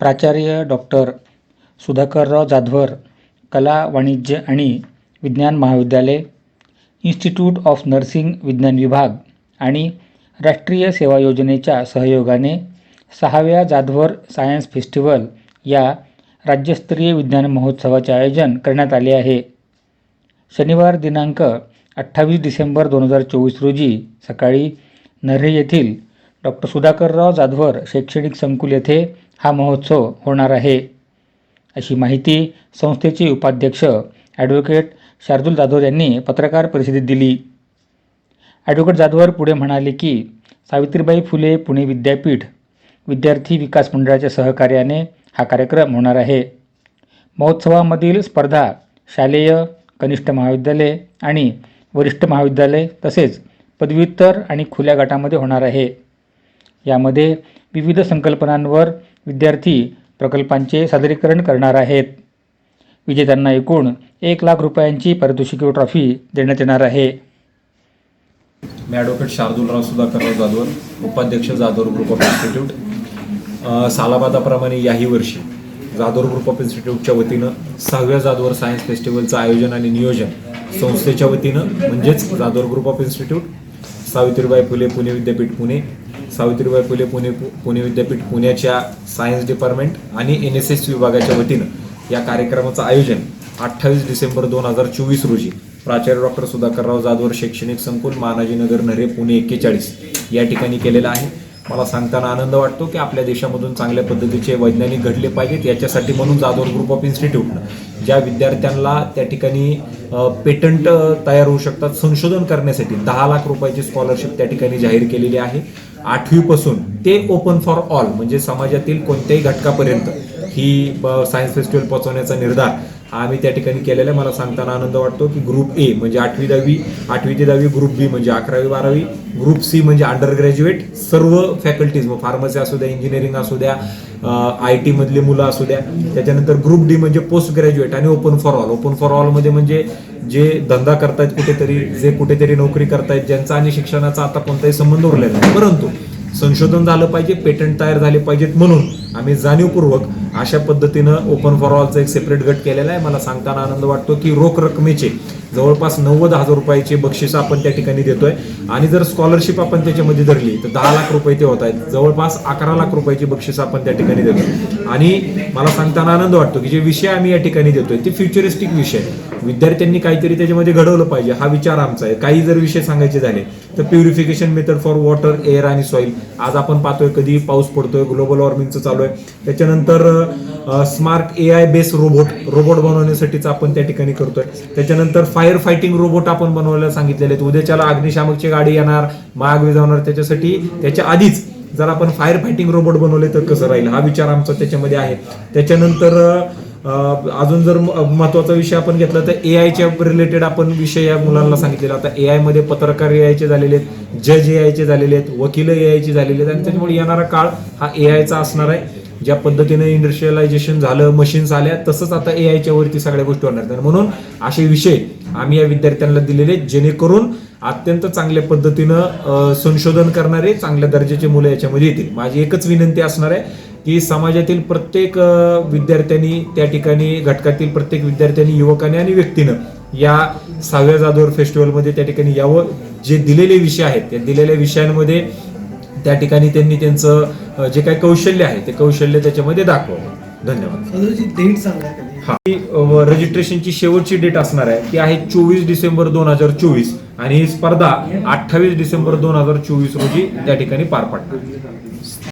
प्राचार्य डॉक्टर सुधाकरराव जाधवर कला वाणिज्य आणि विज्ञान महाविद्यालय इन्स्टिट्यूट ऑफ नर्सिंग विज्ञान विभाग आणि राष्ट्रीय सेवा योजनेच्या सहयोगाने सहाव्या जाधवर सायन्स फेस्टिवल या राज्यस्तरीय विज्ञान महोत्सवाचे आयोजन करण्यात आले आहे. शनिवार दिनांक अठ्ठावीस डिसेंबर दोन हजार चोवीस रोजी सकाळी नर्हे येथील डॉक्टर सुधाकरराव जाधवर शैक्षणिक संकुल येथे हा महोत्सव होणार आहे. अशी माहिती संस्थेचे उपाध्यक्ष ॲडव्होकेट शार्दूल जाधव यांनी पत्रकार परिषदेत दिली. ॲडव्होकेट जाधवर पुढे म्हणाले की सावित्रीबाई फुले पुणे विद्यापीठ विद्यार्थी विकास मंडळाच्या सहकार्याने हा कार्यक्रम होणार आहे. महोत्सवामधील स्पर्धा शालेय कनिष्ठ महाविद्यालय आणि वरिष्ठ महाविद्यालय तसेच पदव्युत्तर आणि खुल्या गटामध्ये होणार आहे. यामध्ये विविध संकल्पनांवर विद्यार्थी प्रकल्पांचे सादरीकरण करणार आहेत. विजेत्यांना एकूण एक लाख रुपयांची पारितोषिके ट्रॉफी देण्यात येणार आहे. मी ॲडव्होकेट शार्दुलराव सुधाकरराव जाधव उपाध्यक्ष जाधव ग्रुप ऑफ इन्स्टिट्यूट सालाबादाप्रमाणे याही वर्षी जाधव ग्रुप ऑफ इन्स्टिट्यूटच्या वतीनं सहाव्या जाधवर सायन्स फेस्टिवलचं आयोजन आणि नियोजन संस्थेच्या वतीनं म्हणजेच Jadhav group of institute Savitribai Phule Pune विद्यापीठ पुणे. सावित्रीबाई फुले पुणे पुणे विद्यापीठ पुण्याच्या सायन्स डिपार्टमेंट आणि एन एस एस विभागाच्या वतीनं या कार्यक्रमाचं आयोजन अठ्ठावीस डिसेंबर दोन हजार चोवीस रोजी प्राचार्य डॉक्टर सुधाकरराव जाधवर शैक्षणिक संकुल मानाजीनगर नरे पुणे एक्केचाळीस या ठिकाणी केलेलं आहे. मला सांगताना आनंद वाटतो की आपल्या देशामधून चांगल्या पद्धतीचे वैज्ञानिक घडले पाहिजेत याच्यासाठी म्हणून जाधव ग्रुप ऑफ इन्स्टिट्यूटनं ज्या विद्यार्थ्यांना त्या ठिकाणी पेटंट तयार होऊ शकतात संशोधन करण्यासाठी. दहा लाख रुपयाची स्कॉलरशिप त्या ठिकाणी जाहीर केलेली आहे. आठवीपासून ते ओपन फॉर ऑल म्हणजे समाजातील कोणत्याही घटकापर्यंत. ही सायन्स फेस्टिवल पोहोचवण्याचा निर्धार हा आम्ही त्या ठिकाणी केलेला आहे. मला सांगताना आनंद वाटतो की ग्रुप ए म्हणजे आठवी दहावी आठवी ते दहावी ग्रुप बी म्हणजे अकरावी बारावी ग्रुप सी म्हणजे अंडर ग्रॅज्युएट सर्व फॅकल्टीज मग फार्मसी असू द्या इंजिनिअरिंग असू द्या आय टी मधली मुलं असू द्या त्याच्यानंतर ग्रुप डी म्हणजे पोस्ट ग्रॅज्युएट आणि open for all open for ऑलमध्ये म्हणजे जे धंदा करतायत कुठेतरी जे कुठेतरी नोकरी करतायत ज्यांचा आणि शिक्षणाचा आता कोणताही संबंध उरलेला नाही. परंतु संशोधन झालं पाहिजे पेटंट तयार झाले पाहिजेत म्हणून आम्ही जाणीवपूर्वक अशा पद्धतीनं ओपन फॉर ऑलचा एक सेपरेट गट केलेला आहे. मला सांगताना आनंद वाटतो की रोख रकमेचे जवळपास नव्वद हजार रुपयाचे बक्षीस आपण त्या ठिकाणी देतोय. आणि जर स्कॉलरशिप आपण त्याच्यामध्ये धरली तर दहा लाख रुपये ते होत आहेत. जवळपास अकरा लाख रुपयाची बक्षीस आपण त्या ठिकाणी देतोय. आणि मला सांगताना आनंद वाटतो की जे विषय आम्ही या ठिकाणी देतोय ते फ्युचरिस्टिक विषय विद्यार्थ्यांनी काहीतरी त्याच्यामध्ये घडवलं पाहिजे हा विचार आमचा आहे. काही जर विषय सांगायचे झाले तर purification method for water air आणि सॉईल आज आपण पाहतोय कधी पाऊस पडतोय ग्लोबल वॉर्मिंगचं चालू आहे. त्याच्यानंतर smart A I base robot robot बनवण्यासाठीच आपण त्या ठिकाणी करतोय. त्याच्यानंतर फायर फायटिंग रोबोट आपण बनवायला सांगितलेले आहेत. उद्याच्याला अग्निशामकची गाडी येणार माग विझवणार त्याच्यासाठी. त्याच्या आधीच जर आपण फायर फायटिंग रोबोट बनवले तर कसं राहील? हा विचार आमचा त्याच्यामध्ये आहे. त्याच्यानंतर अजून जर म- महत्त्वाचा विषय आपण घेतला तर ए आयच्या रिलेटेड आपण विषय या मुलांना सांगितलेला. आता ए आयमध्ये पत्रकार ए आयचे झालेले आहेत जज ए आयचे झालेले आहेत वकील ए आयचे झालेले आहेत. आणि त्याच्यामुळे येणारा काळ हा ए आयचा असणार आहे. ज्या पद्धतीने इंडस्ट्रियलायझेशन झालं मशीन्स आल्या तसंच आता ए आयच्या वरती सगळ्या गोष्टी होणार तर आणि म्हणून असे विषय आम्ही या विद्यार्थ्यांना दिलेले जेणेकरून अत्यंत चांगल्या पद्धतीनं संशोधन करणारे चांगल्या दर्जाचे मुलं याच्यामध्ये येतील. माझी एकच विनंती असणार आहे की समाजातील प्रत्येक विद्यार्थ्यांनी त्या ठिकाणी घटकातील प्रत्येक विद्यार्थ्यांनी युवकांनी आणि व्यक्तीनं या सहाव्या जाधवर फेस्टिवलमध्ये त्या ठिकाणी यावं. जे दिलेले विषय आहेत त्या दिलेल्या विषयांमध्ये त्या ठिकाणी त्यांनी त्यांचं जे काही कौशल्य आहे ते कौशल्य त्याच्यामध्ये दाखवावं. धन्यवाद. रजिस्ट्रेशनची शेवटची डेट असणार आहे. ती आहे चोवीस डिसेंबर दोन हजार चोवीस. आणि ही स्पर्धा अठ्ठावीस डिसेंबर दोन हजार चोवीस रोजी त्या ठिकाणी पार पडणार.